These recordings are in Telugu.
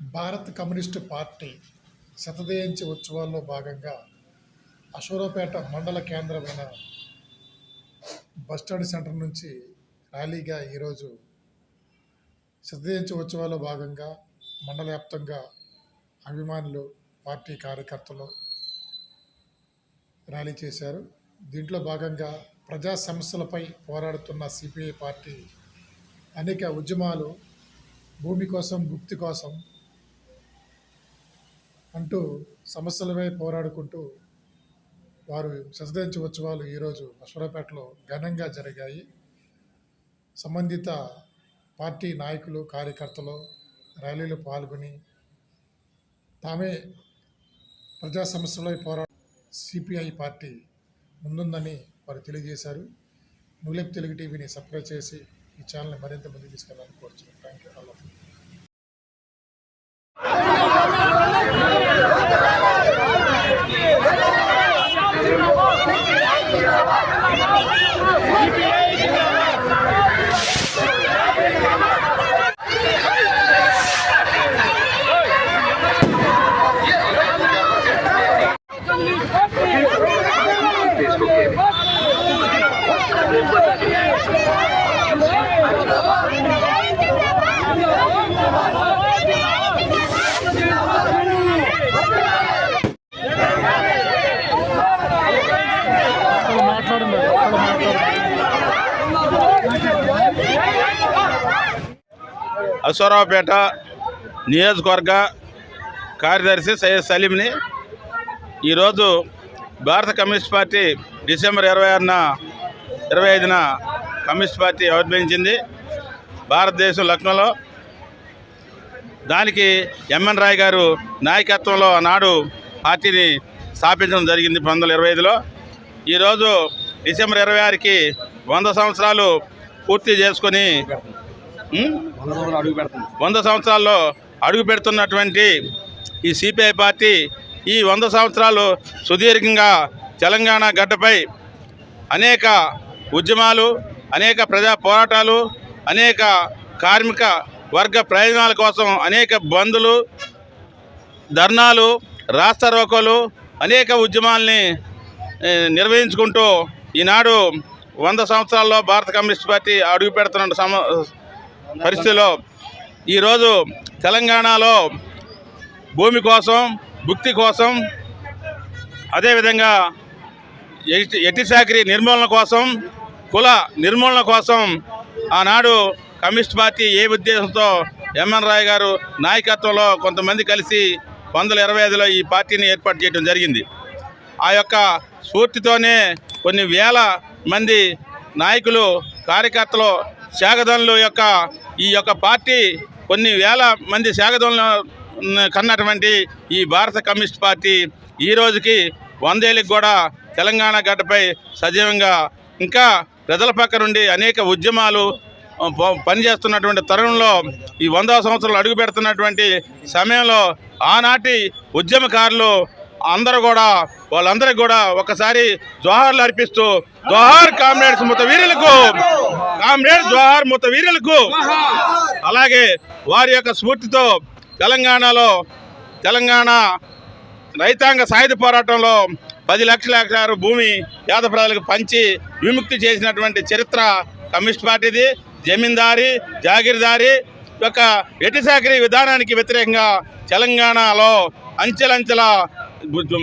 భారత్ కమ్యూనిస్టు పార్టీ శతదేయించి ఉత్సవాల్లో భాగంగా అశోరాపేట మండల కేంద్రమైన బస్టాండ్ సెంటర్ నుంచి ర్యాలీగా ఈరోజు శతదేయించి ఉత్సవాల్లో భాగంగా మండల వ్యాప్తంగా అభిమానులు పార్టీ కార్యకర్తలు ర్యాలీ చేశారు. దీంట్లో భాగంగా ప్రజా సమస్యలపై పోరాడుతున్న సిపిఐ పార్టీ అనేక ఉద్యమాలు భూమి కోసం భుక్తి కోసం అంటూ సమస్యలపై పోరాడుకుంటూ వారు శతదించి ఉత్సవాలు ఈరోజు అశ్వరాపేటలో ఘనంగా జరిగాయి. సంబంధిత పార్టీ నాయకులు కార్యకర్తలు ర్యాలీలో పాల్గొని తామే ప్రజా సమస్యలపై పోరా సిపిఐ పార్టీ ముందుందని వారు తెలియజేశారు. నులేప్ తెలుగు టీవీని సబ్స్క్రైబ్ చేసి ఈ ఛానల్ని మరింత ముందుకు తీసుకెళ్ళాలని కోరుచున్నాను thank you all of you জিন্দাবাদ అశ్వరావుపేట నియోజకవర్గ కార్యదర్శి సయ్యద్ సలీంని ఈరోజు భారత కమ్యూనిస్ట్ పార్టీ డిసెంబర్ ఇరవై ఆరున ఇరవై ఐదున కమ్యూనిస్ట్ పార్టీ ఆవిర్భవించింది. భారతదేశం లక్నోలో. దానికి ఎంఎన్ రాయ్ గారు నాయకత్వంలో ఆనాడు పార్టీని స్థాపించడం జరిగింది పంతొమ్మిది వందల ఇరవై ఐదులో. ఈరోజు డిసెంబర్ ఇరవై ఆరుకి వంద సంవత్సరాలు పూర్తి చేసుకొని వంద సంవత్సరాల్లో అడుగు పెడుతున్నటువంటి ఈ సిపిఐ పార్టీ ఈ వంద సంవత్సరాలు సుదీర్ఘంగా తెలంగాణ గడ్డపై అనేక ఉద్యమాలు అనేక ప్రజా పోరాటాలు అనేక కార్మిక వర్గ ప్రయోజనాల కోసం అనేక బంధులు ధర్నాలు రాస్తా రోకోలు అనేక ఉద్యమాల్ని నిర్వహించుకుంటూ ఈనాడు వంద సంవత్సరాల్లో భారత కమ్యూనిస్ట్ పార్టీ అడుగు పెడుతున్న సమ పరిస్థితిలో ఈరోజు తెలంగాణలో భూమి కోసం భుక్తి కోసం అదేవిధంగా ఎట్టి చాకరీ నిర్మూలన కోసం కుల నిర్మూలన కోసం ఆనాడు కమ్యూనిస్ట్ పార్టీ ఏ ఉద్దేశంతో ఎంఎన్ రాయ్ గారు నాయకత్వంలో కొంతమంది కలిసి వందల ఇరవై ఐదులో ఈ పార్టీని ఏర్పాటు చేయడం జరిగింది. ఆ యొక్క స్ఫూర్తితోనే కొన్ని వేల మంది నాయకులు కార్యకర్తలు శాగదనులు యొక్క ఈ యొక్క పార్టీ కొన్ని వేల మంది శాగదనులను కన్నటువంటి ఈ భారత కమ్యూనిస్ట్ పార్టీ ఈ రోజుకి వందేళ్ళకి కూడా తెలంగాణ గడ్డపై సజీవంగా ఇంకా ప్రజల పక్క నుండి అనేక ఉద్యమాలు పనిచేస్తున్నటువంటి తరుణంలో ఈ వందవ సంవత్సరాలు అడుగు పెడుతున్నటువంటి సమయంలో ఆనాటి ఉద్యమకారులు అందరూ కూడా వాళ్ళందరికీ కూడా ఒకసారి జోహార్లు అర్పిస్తూ జోహార్ కామ్రేడ్స్ మొత్తం వీరులకు కామ్రేడ్ జోహార్ ముత వీరులకు అలాగే వారి యొక్క స్ఫూర్తితో తెలంగాణలో తెలంగాణ రైతాంగ సాయుధ పోరాటంలో పది లక్షల ఎకరాలు భూమి పేద ప్రజలకు పంచి విముక్తి చేసినటువంటి చరిత్ర కమ్యూనిస్ట్ పార్టీది. జమీందారీ జాగీర్దారీ యొక్క ఎట్టి విధానానికి వ్యతిరేకంగా తెలంగాణలో అంచెలంచెల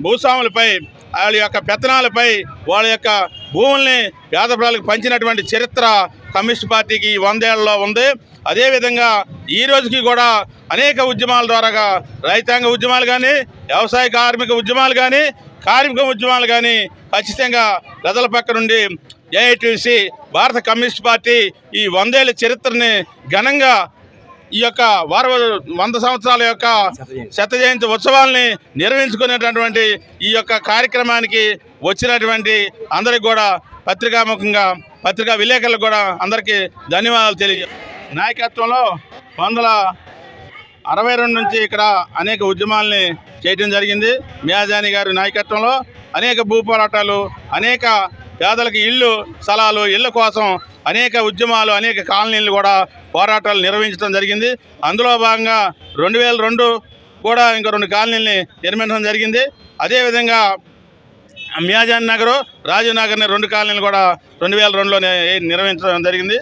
భూస్వాములపై వాళ్ళ యొక్క పెత్తనాలపై వాళ్ళ యొక్క భూముల్ని పేద ప్రజలకు పంచినటువంటి చరిత్ర కమ్యూనిస్ట్ పార్టీకి ఈ వందేళ్ళలో ఉంది. అదేవిధంగా ఈ రోజుకి కూడా అనేక ఉద్యమాల ద్వారాగా రైతాంగ ఉద్యమాలు కానీ వ్యవసాయ కార్మిక ఉద్యమాలు కానీ కార్మిక ఉద్యమాలు కానీ ఖచ్చితంగా ప్రజల పక్క నుండి ఏఐటీసీ భారత కమ్యూనిస్ట్ పార్టీ ఈ వందేళ్ళ చరిత్రని ఘనంగా ఈ యొక్క వార వంద సంవత్సరాల యొక్క శత జయంతి. ఉత్సవాల్ని నిర్వహించుకునేటటువంటి ఈ యొక్క కార్యక్రమానికి వచ్చినటువంటి అందరికి కూడా పత్రికాముఖంగా పత్రికా విలేకరులకు కూడా అందరికీ ధన్యవాదాలు తెలియ నాయకత్వంలో వందల అరవై రెండు నుంచి ఇక్కడ అనేక ఉద్యమాల్ని చేయడం జరిగింది. మియాజాని గారి నాయకత్వంలో అనేక భూ పోరాటాలు అనేక పేదలకు ఇళ్ళు స్థలాలు ఇళ్ళ కోసం అనేక ఉద్యమాలు అనేక కాలనీలు కూడా పోరాటాలు నిర్వహించడం జరిగింది. అందులో భాగంగా రెండు వేల రెండు కూడా ఇంకా రెండు కాలనీలని నిర్మించడం జరిగింది. అదేవిధంగా మియాజాన్ నగరు రాజీవ్ నగర్ని రెండు కాలనీలు కూడా రెండు వేల రెండులోనే నిర్వహించడం జరిగింది.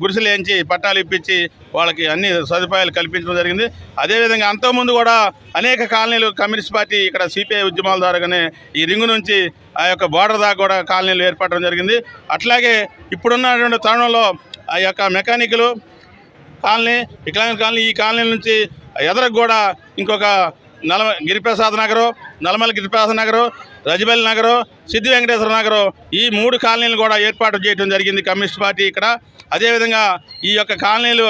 గుడిసెలు వేయించి పట్టాలు ఇప్పించి వాళ్ళకి అన్ని సదుపాయాలు కల్పించడం జరిగింది. అదేవిధంగా అంతకుముందు కూడా అనేక కాలనీలు కమ్యూనిస్ట్ పార్టీ ఇక్కడ సిపిఐ ఉద్యమాల ద్వారానే ఈ రింగు నుంచి ఆ యొక్క బోర్డర్ దాకా కూడా కాలనీలు ఏర్పడడం జరిగింది. అట్లాగే ఇప్పుడున్నటువంటి తరుణంలో ఆ యొక్క మెకానికలు కాలనీ వికలాంగ కాలనీ ఈ కాలనీ నుంచి ఎదరకు కూడా ఇంకొక నలమ గిరిప్రసాద్ నగరు నలమల గిరిప్రసాద్ నగరు రజబెల్ నగరు సిద్ధి వెంకటేశ్వర నగరు ఈ మూడు కాలనీలు కూడా ఏర్పాటు చేయడం జరిగింది కమ్యూనిస్ట్ పార్టీ ఇక్కడ. అదేవిధంగా ఈ యొక్క కాలనీలు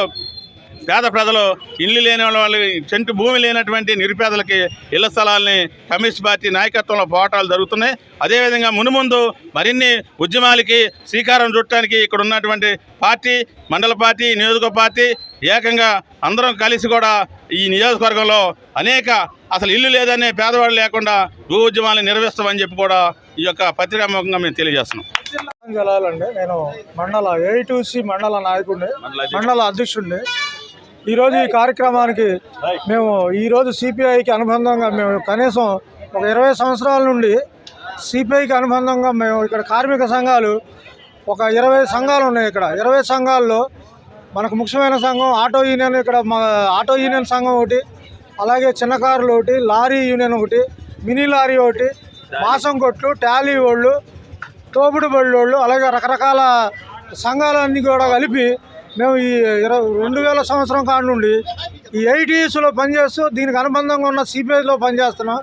పేద ప్రజలు ఇల్లు లేని వాళ్ళు చెంటు భూమి లేనటువంటి నిరుపేదలకి ఇళ్ళ స్థలాల్ని కమ్యూనిస్ట్ పార్టీ నాయకత్వంలో పోరాటాలు జరుగుతున్నాయి. అదేవిధంగా మునుముందు మరిన్ని ఉద్యమాలకి శ్రీకారం చుట్టడానికి ఇక్కడ ఉన్నటువంటి పార్టీ మండల పార్టీ నియోజక పార్టీ ఏకంగా అందరం కలిసి కూడా ఈ నియోజకవర్గంలో అనేక అసలు ఇల్లు లేదనే పేదవాళ్ళు లేకుండా భూ ఉద్యమాలు నిర్వహిస్తామని చెప్పి కూడా ఈ యొక్క పత్రికాముఖంగా మేము తెలియజేస్తున్నాం. జలాలండి నేను మండల ఏఐటీసీ మండల నాయకుడిని మండల అధ్యక్షుడిని. ఈరోజు ఈ కార్యక్రమానికి మేము ఈరోజు సిపిఐకి అనుబంధంగా మేము కనీసం ఒక ఇరవై సంవత్సరాల నుండి సిపిఐకి అనుబంధంగా మేము ఇక్కడ కార్మిక సంఘాలు ఒక ఇరవై సంఘాలు ఉన్నాయి ఇక్కడ. ఇరవై సంఘాల్లో మనకు ముఖ్యమైన సంఘం ఆటో యూనియన్ ఇక్కడ మా ఆటో యూనియన్ సంఘం ఒకటి అలాగే చిన్న కార్లు ఒకటి లారీ యూనియన్ ఒకటి మినీ లారీ ఒకటి మాసం కొట్లు టాలీ వాళ్ళు తోపుడు బళ్ళోళ్ళు అలాగే రకరకాల సంఘాలన్నీ కూడా కలిపి మేము ఈ ఇరవై రెండు వేల సంవత్సరం కాడ నుండి ఈ ఐటీఎస్లో పనిచేస్తూ దీనికి అనుబంధంగా ఉన్న సిపిఐలో పనిచేస్తున్నాం.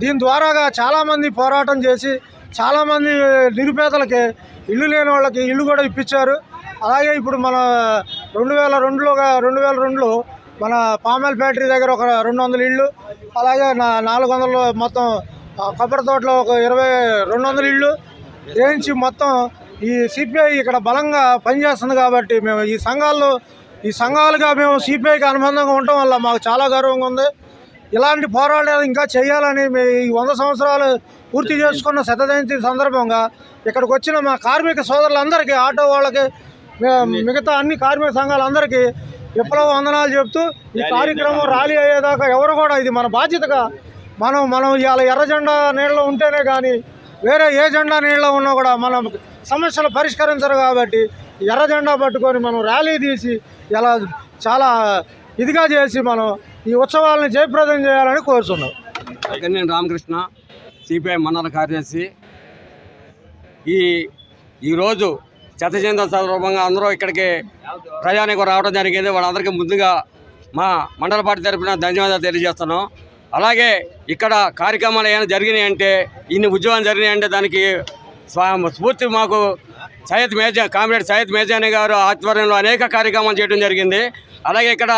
దీని ద్వారాగా చాలామంది పోరాటం చేసి చాలామంది నిరుపేదలకి ఇల్లు లేని వాళ్ళకి ఇల్లు కూడా ఇప్పించారు. అలాగే ఇప్పుడు మన రెండు వేల రెండులోగా రెండు వేల రెండులో మన పామెల్ ఫ్యాక్టరీ దగ్గర ఒక రెండు వందల ఇళ్ళు అలాగే నా నాలుగు వందలు మొత్తం కొబ్బరి తోటలో ఒక ఇరవై రెండు వందల ఇళ్ళు. వేయించి మొత్తం ఈ సిపిఐ ఇక్కడ బలంగా పనిచేస్తుంది కాబట్టి మేము ఈ సంఘాల్లో ఈ సంఘాలుగా మేము సిపిఐకి అనుబంధంగా ఉండటం వల్ల మాకు చాలా గర్వంగా ఉంది. ఇలాంటి పోరాటాలు ఇంకా చేయాలని మేము ఈ వంద సంవత్సరాలు పూర్తి చేసుకున్న శత జయంతి సందర్భంగా ఇక్కడికి వచ్చిన మా కార్మిక సోదరులందరికీ ఆటో వాళ్ళకి మిగతా అన్ని కార్మిక సంఘాలందరికీ విప్లవ వందనాలు చెప్తూ ఈ కార్యక్రమం ర్యాలీ అయ్యేదాకా ఎవరు కూడా ఇది మన బాధ్యతగా మనం మనం ఇవాళ ఎర్ర జెండా నీళ్ళలో ఉంటేనే కానీ వేరే ఏ జెండా నీళ్ళలో ఉన్నా కూడా మనం సమస్యలు పరిష్కరించరు కాబట్టి ఎర్ర జెండా పట్టుకొని మనం ర్యాలీ తీసి ఇలా చాలా ఇదిగా చేసి మనం ఈ ఉత్సవాలను జయప్రదం చేయాలని కోరుతున్నాం. నేను రామకృష్ణ సిపిఐ మండల కార్యదర్శి. ఈ ఈరోజు చెత్త జయంతి సందర్భంగా అందరూ ఇక్కడికి ప్రజానికి రావడం జరిగింది. వాళ్ళందరికీ ముందుగా మా మండల పార్టీ తరఫున ధన్యవాదాలు తెలియజేస్తున్నాం. అలాగే ఇక్కడ కార్యక్రమాలు ఏమైనా జరిగినాయి అంటే ఇన్ని ఉద్యోగాలు జరిగినాయి అంటే దానికి స్ఫూర్తి మాకు సయ్యద్ మేజా కామ్రేడ్ సయ్యద్ మేజాని గారు ఆధ్వర్యంలో అనేక కార్యక్రమాలు చేయడం జరిగింది. అలాగే ఇక్కడ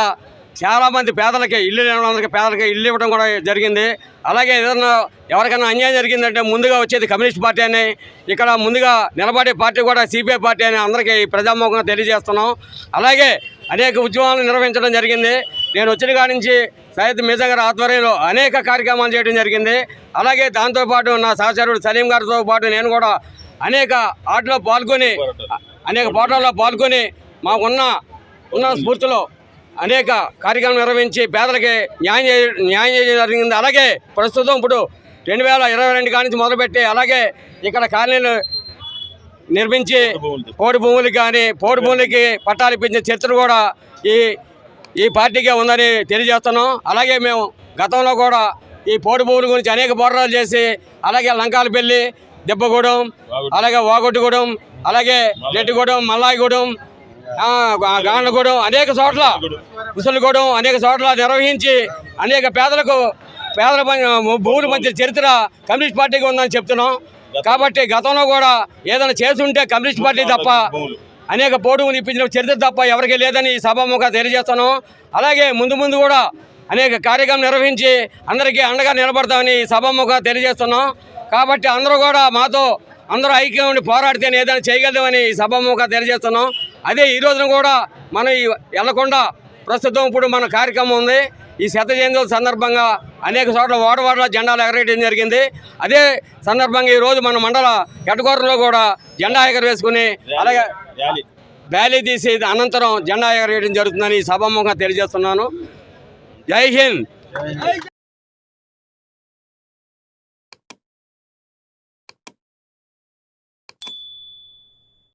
చాలామంది పేదలకి ఇల్లు లేని పేదలకి ఇల్లు ఇవ్వడం కూడా జరిగింది. అలాగే ఏదైనా ఎవరికైనా అన్యాయం జరిగిందంటే ముందుగా వచ్చేది కమ్యూనిస్ట్ పార్టీ అని ఇక్కడ ముందుగా నిలబడే పార్టీ కూడా సిపిఐ పార్టీ అని అందరికీ ప్రజాముఖంగా తెలియజేస్తున్నాం. అలాగే అనేక ఉద్యమాలు నిర్వహించడం జరిగింది. నేను వచ్చిన కాడి నుంచి సయ్యద్ మిర్జా గారి ఆధ్వర్యంలో అనేక కార్యక్రమాలు చేయడం జరిగింది. అలాగే దాంతోపాటు నా సహచరుడు సలీం గారితో పాటు నేను కూడా అనేక ఆటలో పాల్గొని అనేక పోటాల్లో పాల్గొని మాకున్న ఉన్న స్ఫూర్తిలో అనేక కార్యక్రమాలు నిర్వహించి పేదలకి న్యాయం న్యాయం చేయడం జరిగింది. అలాగే ప్రస్తుతం ఇప్పుడు రెండు వేల ఇరవై రెండు కాడి నుంచి మొదలుపెట్టి అలాగే ఇక్కడ కాలనీలు నిర్మించి పోడు భూములకి కానీ పోడు భూములకి పట్టాలు ఇప్పించిన చరిత్ర కూడా ఈ ఈ పార్టీకే ఉందని తెలియజేస్తున్నాం. అలాగే మేము గతంలో కూడా ఈ పోడు భూముల గురించి అనేక పోరాటాలు చేసి అలాగే లంకాలపల్లి దెబ్బగూడెం అలాగే వాగొట్టుగూడెం అలాగే రెడ్డిగూడెం మల్లాయిగూడెం గాండగూడెం అనేక చోట్ల ముసలిగూడెం అనేక చోట్ల నిర్వహించి అనేక పేదలకు పేదల పం- భూములు పంచిన చరిత్ర కమ్యూనిస్ట్ పార్టీకి ఉందని చెప్తున్నాం. కాబట్టి గతంలో కూడా ఏదైనా చేసుంటే కమ్యూనిస్ట్ పార్టీ తప్ప అనేక పోటువులు ఇప్పించిన చరిత్ర తప్ప ఎవరికి లేదని సభాముఖ తెలియజేస్తున్నాం. అలాగే ముందు ముందు కూడా అనేక కార్యక్రమం నిర్వహించి అందరికీ అండగా నిలబడతామని సభాముఖ తెలియజేస్తున్నాం. కాబట్టి అందరూ కూడా మాతో అందరూ ఐక్యం ఉండి పోరాడితేనే ఏదైనా చేయగలమని సభాముఖ తెలియజేస్తున్నాం. అదే ఈ రోజున కూడా మనం ఈ వెళ్ళకుండా ప్రస్తుతం ఇప్పుడు మన కార్యక్రమం ఉంది. ఈ శత జయంతుల సందర్భంగా అనేక చోట్ల ఓడవాడల జెండాలు ఎగరేయడం జరిగింది. అదే సందర్భంగా ఈరోజు మన మండల ఎటగూరలో కూడా జెండా ఎగరవేసుకుని అలాగే ర్యాలీ. తీసి అనంతరం జెండా ఎగరేయడం జరుగుతుందని సభాముఖంగా తెలియజేస్తున్నాను. జై హింద్.